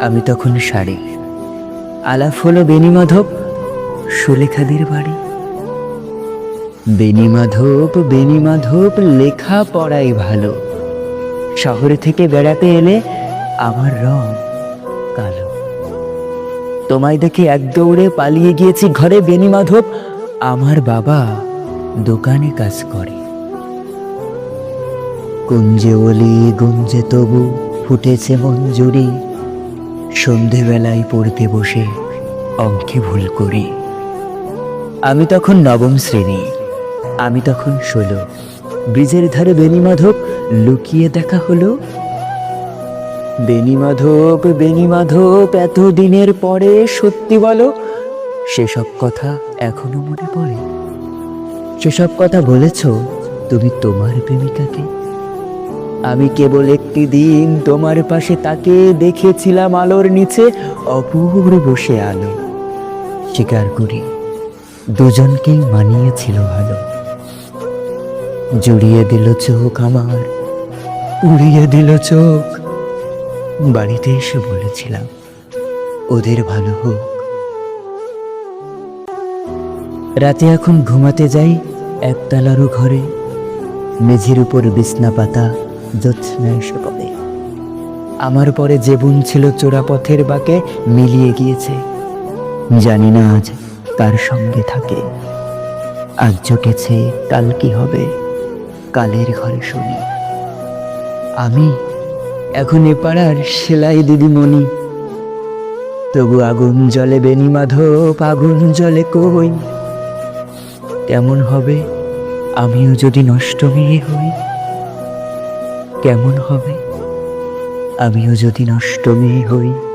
আমি তখন শাড়ি। আলাপ হলো বেণীমাধব সুলেখাদের বাড়ি। বেণীমাধব বেণীমাধব লেখা পড়াই ভালো। শহরে থেকে বেড়াতে এলে আমার রং কালো। তোমায় দেখে এক দৌড়ে পালিয়ে গিয়েছি ঘরে বেণীমাধব আমার বাবা দোকানে কাজ করে। কুঞ্জে ওলি গুঞ্জে তবু ফুটেছে মঞ্জুরি সন্ধেবেলায় পড়তে বসে অঙ্কে ভুল করি। আমি তখন নবম শ্রেণি, আমি তখন ষোলো। ব্রিজের ধারে বেণীমাধব লুকিয়ে দেখা হলো। বেণীমাধব বেণীমাধব এত দিনের পরে সত্যি বলো, সেসব কথা এখনও মনে পড়ে? সেসব কথা বলেছ, তুমি তোমার প্রেমিকাকে? আমি কেবল একটি দিন তোমার পাশে তাকে দেখেছিলাম আলোর নিচে, অপূর্ব বসে আলো। স্বীকার করি, দুজনকেই মানিয়েছিল ভালো। জুড়িয়ে দিল চোখ আমার, উড়িয়ে দিল চোখ। বাড়িতে এসে বলেছিলাম, ওদের ভালো হোক। রাতে এখন ঘুমাতে যাই একতলারও ঘরে, মেঝের উপর বিছনা পাতা আমার পরে যে বোন ছিল চোরাপথের বাকে মিলিয়ে গিয়েছে। জানি না আজ কার সঙ্গে থাকে। আজ জুটেছে কাল কি হবে, কালের ঘরে শুনি। আমি এখন এ পাড়ার সেলাই দিদিমণি। তবু আগুন জলে বেনি মাধব, আগুন জলে কই? কেমন হবে, আমিও যদি নষ্ট মেয়ে হই? কেমন হবে? আমিও যদি নষ্টমী হই